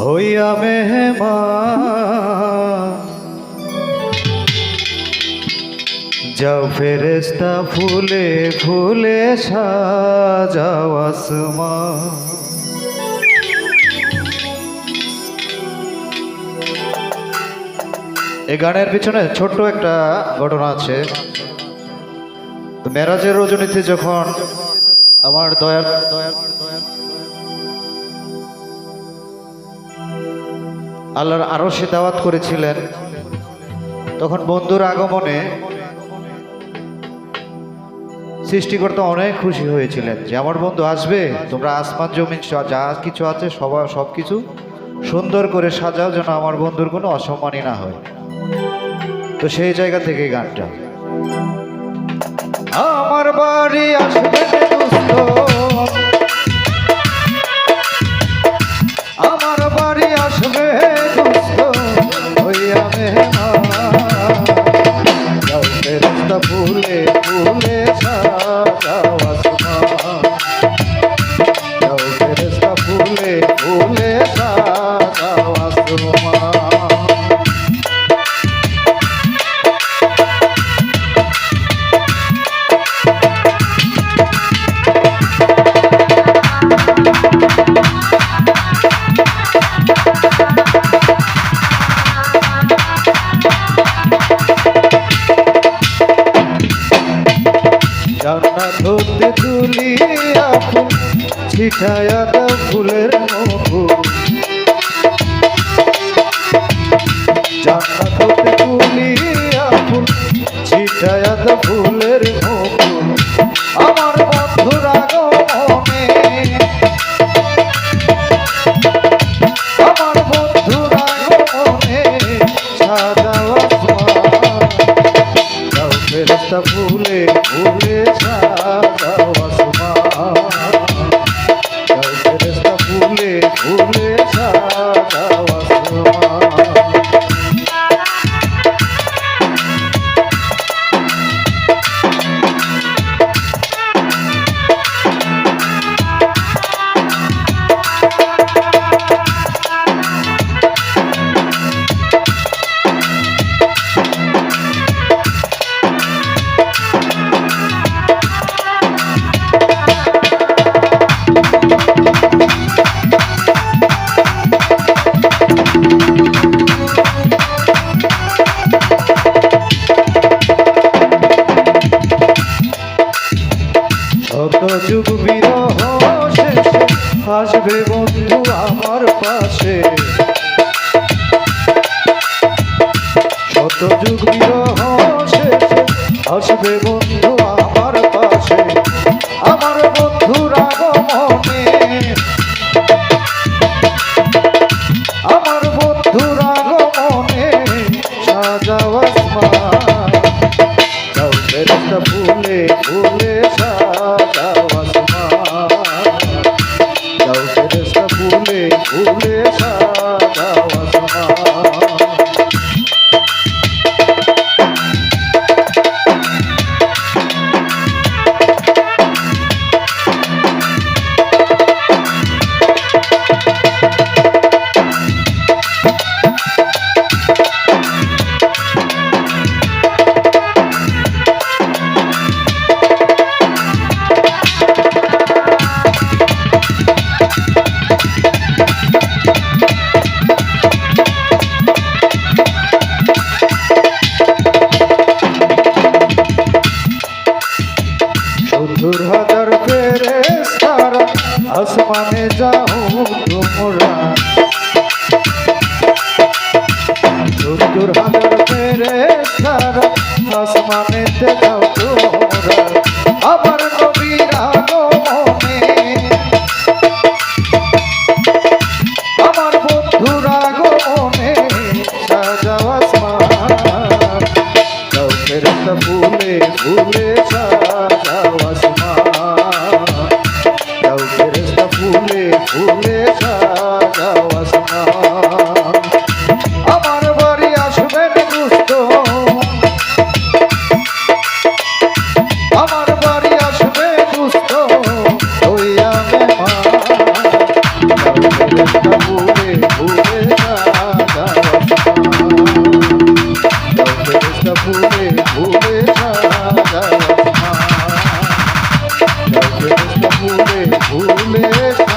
হইয়া মেহমা যাও ফেরেস্তা ফুলে ফুলে সাজাও আসমান। এই গানের পিছনে ছোট্ট একটা ঘটনা আছে। মেরাজের রজনীতে যখন আমার দয়ার দয়ার দয়ার আল্লাহর আরও সে দাওয়াত করেছিলেন। তখন বন্ধুর আগমনে সৃষ্টিকর্তা অনেক খুশি হয়েছিলেন যে, আমার বন্ধু আসবে, তোমরা আসমান, জমিন যা কিছু আছে সবার সব কিছু সুন্দর করে সাজাও যেন আমার বন্ধুর কোনো অসম্মানই না হয়। তো সেই জায়গা থেকে গানটা। আমার বাড়ি আসবে ফুলে ফুলে সাজাও জান্নাত হতে তুলিয়া ফুল ছিটায়া ফুলের মুকুল ফুলে ফুলে বন্ধু আমার পাশে শত যুগ আসবে বন্ধু ফুলে সত্তর হাজার ফেরেশতারা আসমানে যাও তোমরা। সত্তর হাজার ফেরেশতারা আসমানে যাও ভুলে ভুলে